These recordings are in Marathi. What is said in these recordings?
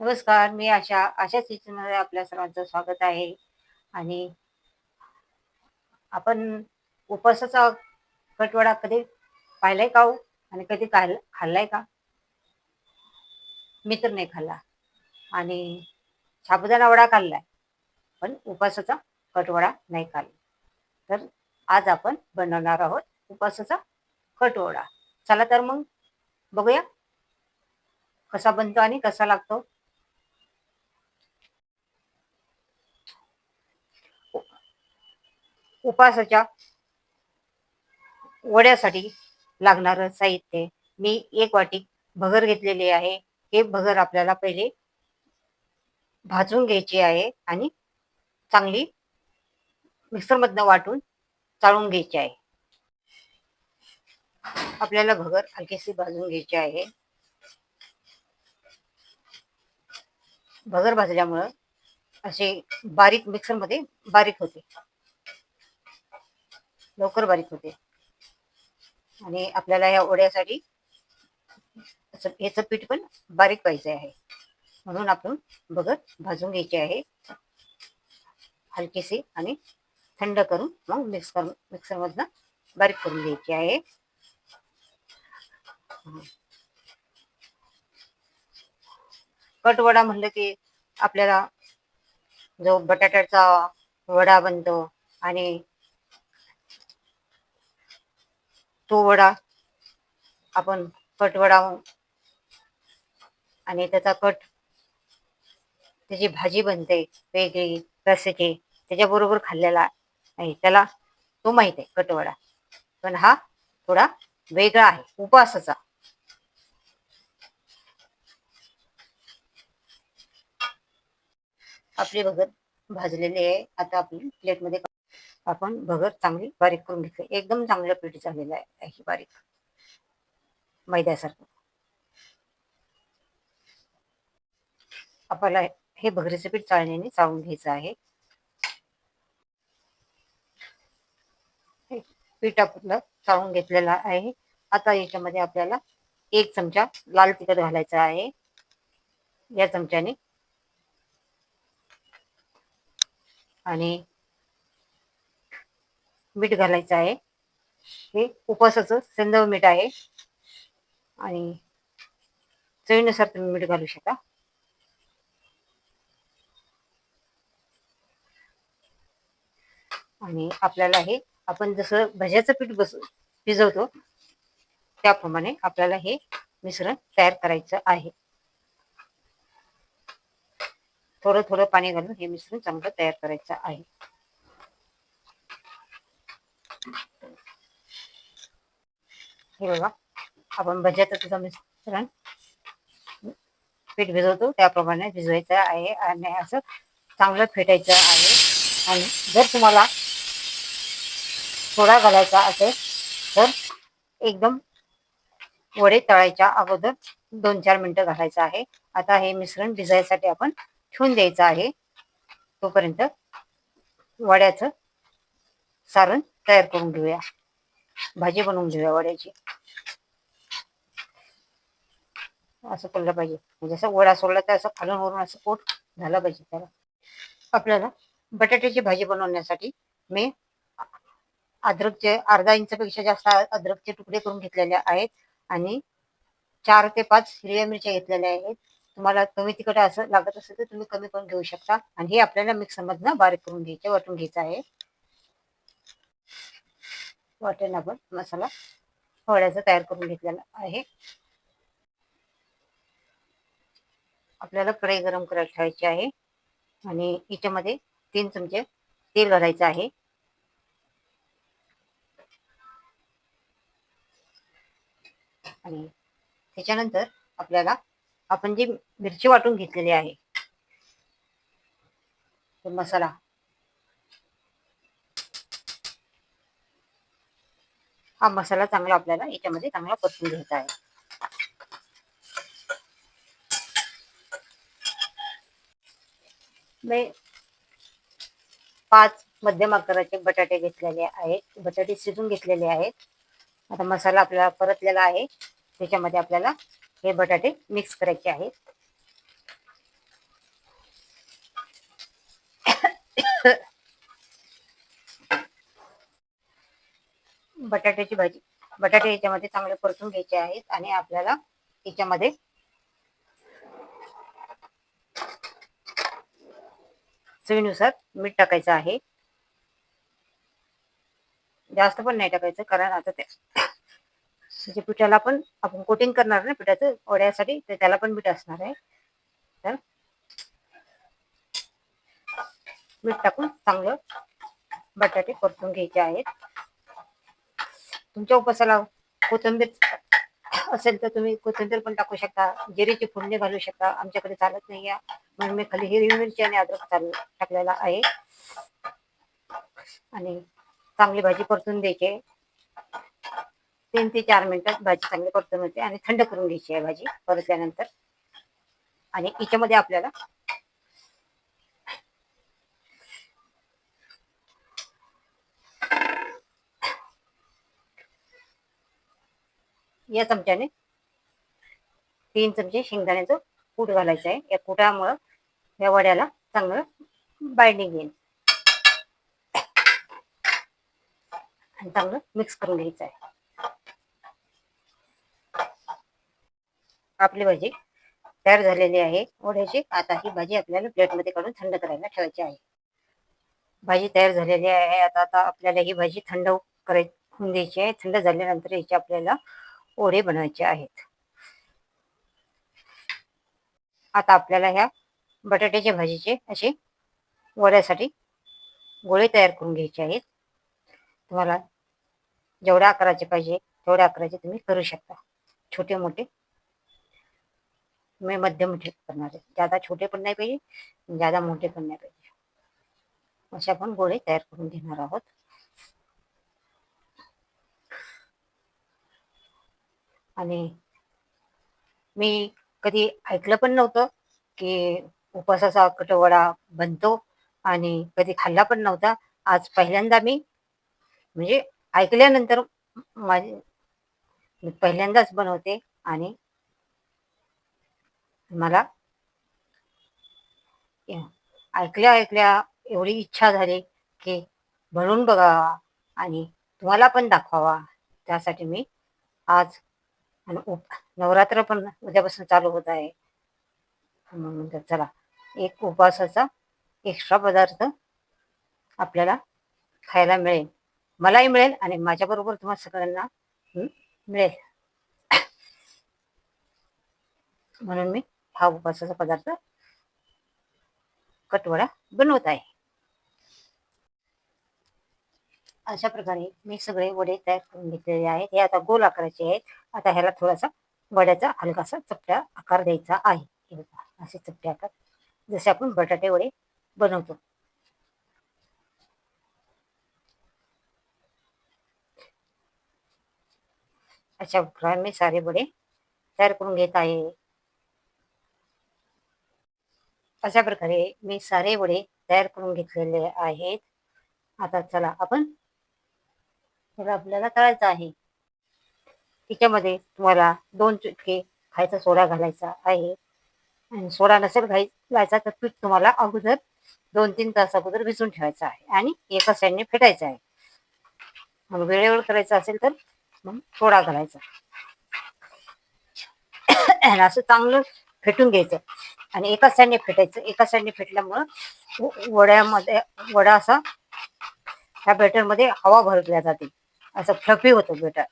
नमस्कार मी आशा आशा मध्ये आपल्या सर्वांचं स्वागत आहे. आणि आपण उपवासाचा कटवडा कधी पाहिलाय का हो? आणि कधी खाल खाल्लाय का? मी तर नाही खाल्ला. आणि साबुदाणा वडा खाल्लाय पण उपवासाचा कटवडा नाही खाल्ला. तर आज आपण बनवणार आहोत उपवासाचा कटवडा. चला तर मग बघूया कसा बनतो आणि कसा लागतो. उपासाच्या वड्यासाठी लागणारं साहित्य मी एक वाटी भगर घेतलेली आहे. हे भगर आपल्याला पहिले भाजून घ्यायची आहे आणि चांगली मिक्सरमधनं वाटून चाळून घ्यायची आहे. आपल्याला भगर हलकीशी भाजून घ्यायची आहे. भगर भाजल्यामुळं असे बारीक मिक्सरमध्ये बारीक होते. लवकर बारीक होते. आणि आपल्याला या ओढ्यासाठी याचं पीठ पण बारीक पाहिजे आहे. म्हणून आपण बघत भाजून घ्यायचे आहे. हलकीशी आणि थंड करून मग मिक्स करून मिक्सरमधनं बारीक करून घ्यायची आहे. कटवडा म्हणलं की आपल्याला जो बटाट्याचा वडा बनतो आणि तो वडा आपण कटवडा आणि त्याचा कट त्याची भाजी बनते वेगळी रस्याची त्याच्याबरोबर खाल्लेला आहे. त्याला तो माहीत आहे कटवडा पण हा थोडा वेगळा आहे उपवासाचा आपले भगत भाजलेले आहे आता आपली प्लेटमध्ये आपण भगर चांगली बारीक करून घेतली. एकदम चांगलं पीठ झालेलं आहे बारीक. मैद्यासारखं. आपल्याला हे भगरीचं पीठ चाळण्याने चाळून घ्यायचं आहे. पीठ आपलं चाळून घेतलेलं आहे. आता याच्यामध्ये आपल्याला एक चमचा लाल तिखट घालायचा आहे. या चमच्याने. आणि मीठ घालायचं आहे. हे उपवासाचं सेंदव मीठ आहे. आणि चवीनुसार तुम्ही मीठ घालू शकता. आणि आपल्याला हे आपण जसं भज्याचं पीठ बस भिजवतो त्याप्रमाणे आपल्याला हे मिश्रण तयार करायचं आहे. थोडं थोडं पाणी घालून हे मिश्रण चांगलं तयार करायचं आहे. हे बघा आपण भज्याचं तुझं मिश्रण पीठ भिजवतो. त्याप्रमाणे भिजवायचं आहे आणि असं चांगलं फेटायचं आहे. आणि जर तुम्हाला सोडा घालायचा असेल तर एकदम वडे तळायच्या अगोदर दोन चार मिनिटं घालायचं आहे. आता हे मिश्रण भिजायसाठी आपण ठेवून द्यायचं आहे. तोपर्यंत वड्याचं सारण तयार करून घेऊया. भाजी बनवून घेऊया वड्याची. असं केलं पाहिजे. म्हणजे असं वडा सोडला तर असं खालून वरून असं पोट झालं पाहिजे त्याला. आपल्याला बटाट्याची भाजी बनवण्यासाठी मी अद्रकचे अर्धा इंचपेक्षा जास्त अद्रकचे तुकडे करून घेतलेले आहेत आणि चार ते पाच हिरव्या मिरच्या घेतलेल्या आहेत. तुम्हाला कमी तिखट असं लागत असेल तर तुम्ही कमी करून घेऊ शकता. आणि हे आपल्याला मिक्सरमधनं बारीक करून घ्यायचे वाटून घ्यायचं आहे. वाटण आपण मसाला वड्याचा तयार करून घेतलेला आहे. आपल्याला कढई गरम करायला ठेवायची आहे आणि याच्यामध्ये तीन चमचे तेल घालायचं आहे. आणि त्याच्यानंतर आपल्याला आपण जी मिरची वाटून घेतलेली आहे मसाला हा मसाला चांगला आपल्याला याच्यामध्ये चांगला परतून घ्यायचा आहे. पाच मध्यम आकाराचे बटाटे घेतलेले आहेत. बटाटे शिजून घेतलेले आहेत. आता मसाला आपल्याला परतलेला आहे. त्याच्यामध्ये आपल्याला हे बटाटे मिक्स करायचे आहेत. बटाट्याची भाजी. बटाटे याच्यामध्ये चांगले परतून घ्यायचे आहेत आणि आपल्याला याच्यामध्ये चवीनुसार मीठ टाकायचं आहे. जास्त पण नाही टाकायचं कारण आता ते म्हणजे पिठाला पण आपण कोटिंग करणार ना पिठाचं वड्यासाठी तर त्याला पण मीठ असणार आहे. तर मीठ टाकून चांगलं बटाटे परतून घ्यायचे आहेत. तुमच्या उपासाला कोथिंबीर असेल तर तुम्ही कोथिंबीर पण टाकू शकता. जिरीची फोडणी घालू शकता. आमच्याकडे चालत नाही म्हणून मी खाली हिरवी मिरची आणि अद्रक चाल टाकलेला आहे. आणि चांगली भाजी परतून द्यायची. तीन ते चार मिनिटात भाजी चांगली परतून होते आणि थंड करून घ्यायची आहे भाजी. परतल्यानंतर. आणि याच्यामध्ये आपल्याला या चमच्याने तीन चमचे शेंगदाण्याचं कूट घालायचं आहे. या कुटामुळं या वड्याला चांगलं बाइंडिंग येईल. आणि चांगलं मिक्स करून घ्यायचं आहे. आपली भाजी तयार झालेली आहे. वड्याची आता ही भाजी आपल्याला प्लेटमध्ये काढून थंड करायला ठेवायची आहे. भाजी तयार झालेली आहे. आता आता आपल्याला ही भाजी थंड करायची होऊन द्यायची आहे. थंड झाल्यानंतर याची आपल्याला ओढे बनवायचे आहेत. आता आपल्याला ह्या बटाट्याच्या भाजीचे असे वड्यासाठी गोळे तयार करून घ्यायचे आहेत. तुम्हाला जेवढ्या आकाराचे पाहिजे तेवढ्या आकाराचे तुम्ही करू शकता. छोटे मोठे मी मध्यम करणार आहे. ज़्यादा छोटे पण नाही पाहिजे, ज़्यादा मोठे पण नाही पाहिजे. असे आपण गोळे तयार करून घेणार आहोत. आणि मी कधी ऐकलं पण नव्हतं की उपवासाचा कटवडा बनतो आणि कधी खाल्ला पण नव्हता. आज पहिल्यांदा मी म्हणजे ऐकल्यानंतर माझी पहिल्यांदाच बनवते आणि मला ऐकल्या ऐकल्या एवढी इच्छा झाली की बनवून बघावा आणि तुम्हाला पण दाखवावा. त्यासाठी मी आज आणि उप नवरात्र पण उद्यापासून चालू होत आहे. म्हणून चला एक उपवासाचा एक्स्ट्रा पदार्थ आपल्याला खायला मिळेल. मलाही मिळेल आणि माझ्याबरोबर तुम्हाला सगळ्यांना मिळेल. म्हणून मी हा उपवासाचा पदार्थ कटवडा बनवत आहे. अशा प्रकारे मी सगळे वडे तयार करून घेतलेले आहेत. हे आता गोल आकाराचे आहेत. आता ह्याला थोडासा वड्याचा हलकासा चपट्या आकार द्यायचा आहे. असे चपटे आकार. जसे आपण बटाटे वडे बनवतो. अशा प्रकारे मी सारे वडे तयार करून घेत आहे. अशा प्रकारे मी सारे वडे तयार करून घेतलेले आहेत. आता चला आपण त्याला आपल्याला करायचं आहे. तिच्यामध्ये तुम्हाला दोन चुटके खायचा सोडा घालायचा आहे. आणि सोडा नसेल घालायचा तर पीठ तुम्हाला अगोदर दोन तीन तास अगोदर भिजून ठेवायचं आहे आणि एका साईडने फेटायचं आहे. मग वेळेवर करायचं असेल तर मग सोडा घालायचा. असं चांगलं फेटून घ्यायचं. आणि एका साईडने फेटायचं. एका साईडने फेटल्यामुळं वड्यामध्ये वडा असा ह्या बॅटरमध्ये हवा भरल्या जाते. असं फ्लफी होतं बेटर.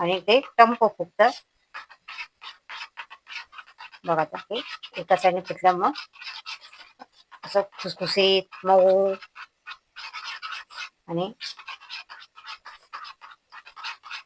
आणि ते टंप फुगत बघा तर ते एका साईडने फुटल्या मग असं खुसखुशीत मऊ. आणि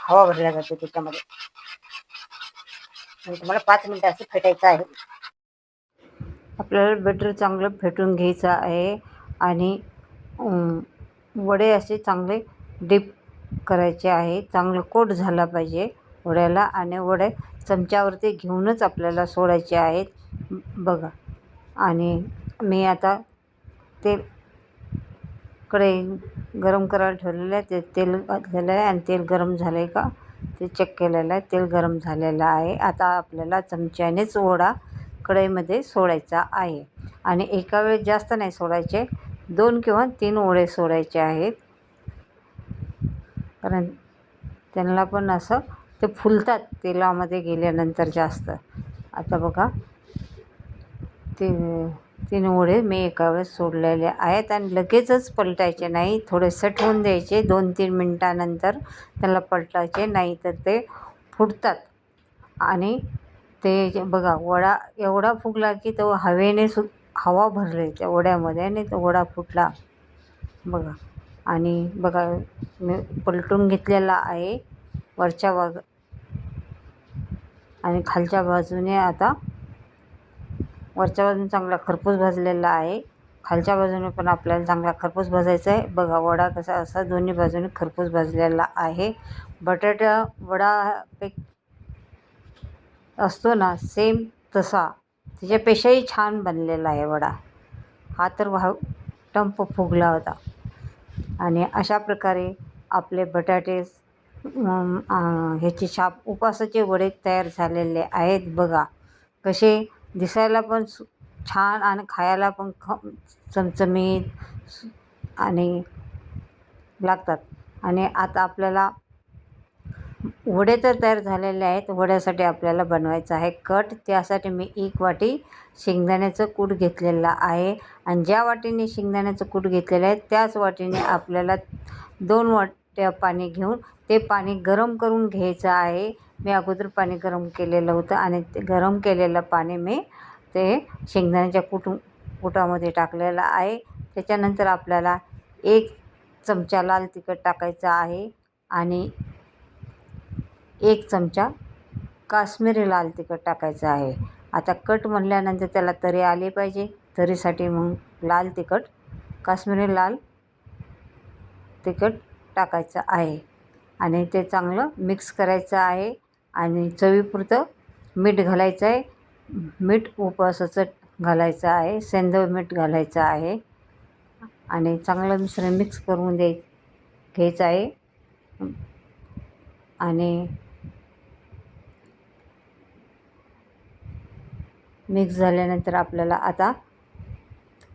हवा भरल्या जाते त्याच्यामध्ये. आणि तुम्हाला पाच मिनटं असं फेटायचं आहे. आपल्याला बेटर चांगलं फेटून घ्यायचं आहे. आणि वडे असे चांगले डीप करायचे आहे. चांगलं कोट झाला पाहिजे वड्याला आणि वडे चमच्यावरती घेऊनच आपल्याला सोडायचे आहेत. बघा. आणि मी आता तेल कढई गरम करायला ठेवलेलं आहे. ते तेल घातलेलं आहे आणि तेल गरम झालं आहे का? ते चेक केलेलं आहे. तेल गरम झालेलं आहे. आता आपल्याला चमच्यानेच वडा कढईमध्ये सोडायचा आहे. आणि एका वेळेस जास्त नाही सोडायचे. दोन किंवा तीन ओळे सोडायचे आहेत. कारण त्यांना पण असं ते फुलतात तेलामध्ये गेल्यानंतर जास्त. आता बघा ते तीन ओळे मी एका वेळेस सोडलेले आहेत आणि लगेचच पलटायचे नाही थोडे सटवून द्यायचे दोन तीन मिनटानंतर त्याला पलटायचे नाही तर ते फुटतात. आणि ते जे बघा वडा एवढा फुगला की तो हवेने सु हवा भरली त्या वड्यामध्ये आणि तो वडा फुटला. बघा. आणि बघा मी पलटून घेतलेला आहे वरच्या बाग आणि खालच्या बाजूने आता वरच्या बाजूने चांगला खरपूस भाजलेला आहे. खालच्या बाजूने पण आपल्याला चांगला खरपूस भाजायचा आहे. बघा वडा कसा असा दोन्ही बाजूने खरपूस भाजलेला आहे. बटाटा वडा पे असतो ना सेम तसा. त्याच्यापेक्षाही छान बनलेला आहे वडा. हा तर भाव टंप फुगला होता. आणि अशा प्रकारे आपले बटाटे ह्याची शाप उपासाचे वडे तयार झालेले आहेत बघा. कसे दिसायला पण सु छान आणि खायला पण ख चमचमीत आणि लागतात. आणि आता आपल्याला वडे तर तयार झालेले आहेत. वड्यासाठी आपल्याला बनवायचं आहे कट. त्यासाठी मी एक वाटी शेंगदाण्याचं कूट घेतलेलं आहे. आणि ज्या वाटीने शेंगदाण्याचं कूट घेतलेलं आहे त्याच वाटीने आपल्याला दोन वाट्या पाणी घेऊन ते पाणी गरम करून घ्यायचं आहे. मी अगोदर पाणी गरम केलेलं होतं आणि ते गरम केलेलं पाणी मी ते शेंगदाण्याच्या कुट कुटामध्ये टाकलेलं आहे. त्याच्यानंतर आपल्याला एक चमचा लाल तिखट टाकायचं आहे आणि एक चमचा काश्मीरी लाल तिखट टाकायचं आहे. आता कट म्हणल्यानंतर त्याला तरी आले पाहिजे. तरीसाठी मग लाल तिखट काश्मीरी लाल तिखट टाकायचं आहे. आणि ते चांगलं मिक्स करायचं आहे. आणि चवीपुरतं मीठ घालायचं आहे. मीठ उपवासाचं घालायचं आहे. सेंधव मीठ घालायचं आहे. आणि चांगलं मिश्रण मिक्स करून द्याय घ्यायचं आहे. आणि मिक्स झाल्यानंतर आपल्याला आता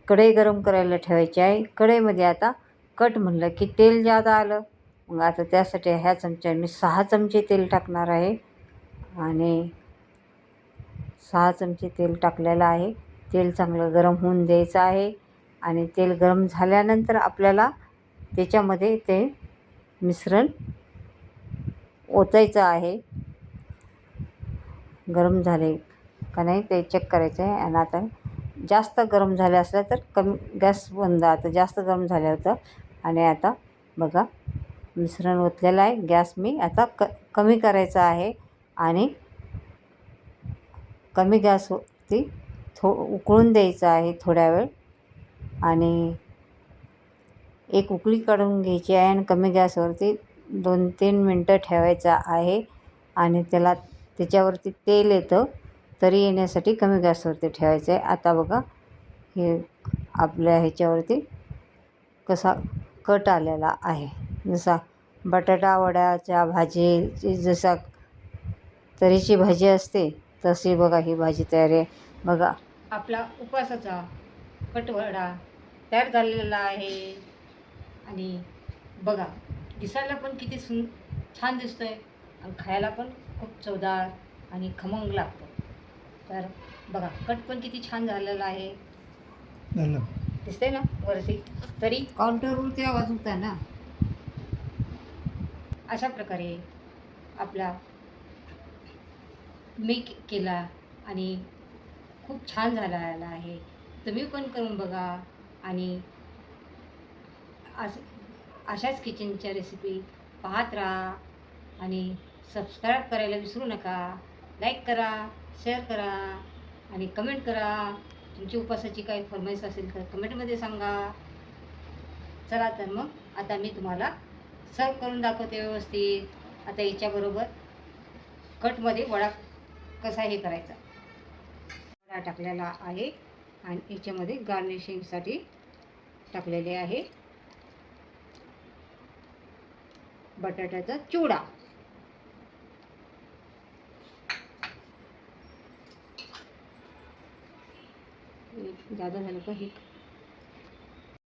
कढई गरम करायला ठेवायची आहे. कढईमध्ये आता कट म्हणलं की तेल जादा आलं. मग आता त्यासाठी ह्या चमच्याने मी सहा चमचे तेल टाकणार आहे. आणि सहा चमचे तेल टाकलेलं आहे. तेल चांगलं गरम होऊन द्यायचं आहे. आणि तेल गरम झाल्यानंतर आपल्याला त्याच्यामध्ये ते मिश्रण ओतायचं आहे. गरम झाले का नाही ते चेक करायचं आहे. आणि आता जास्त गरम झालं असलं तर कमी गॅस बंद. आता जास्त गरम झालं होतं. आणि आता बघा मिश्रण ओतलेलं आहे. गॅस मी आता क कमी करायचा आहे. आणि कमी गॅसवरती थो उकळून द्यायचं आहे थोड्या वेळ. आणि एक उकळी काढून घ्यायची आहे आणि कमी गॅसवरती दोन तीन मिनटं ठेवायचं आहे. आणि त्याला त्याच्यावरती तेल येतं. तरी येण्यासाठी कमी गॅसवरती ठेवायचं आहे. आता बघा हे आपल्या ह्याच्यावरती कसा कट आलेला आहे. जसा बटाटा वड्याच्या भाजीची जसा तरीची भाजी असते तशी बघा ही भाजी तयार आहे. बघा. आपला उपवासाचा कटवडा तयार झालेला आहे. आणि बघा दिसायला पण किती सुं छान दिसतोय. आणि खायला पण खूप चवदार आणि खमंग लागतो. तर बघा कट पण किती छान झालेला आहे. झालं. दिसतंय ना वरती? तरी काउंटरवरती आवाज होता ना? अशा प्रकारे आपला मी केला आणि खूप छान झालेला आहे. तुम्ही पण करून बघा आणि अस अशाच किचनच्या रेसिपी पाहत राहा आणि सबस्क्राईब करायला विसरू नका. लाईक करा. शेअर करा आणि कमेंट करा. तुमची उपासाची काही फरमाईश असेल तर कमेंटमध्ये सांगा. चला तर मग आता मी तुम्हाला सर्व करून दाखवते व्यवस्थित. आता याच्याबरोबर कटमध्ये वडा कसा हे करायचा. वडा टाकलेला आहे आणि याच्यामध्ये गार्निशिंगसाठी टाकलेले आहे बटाट्याचा चिवडा हे झालं का? हे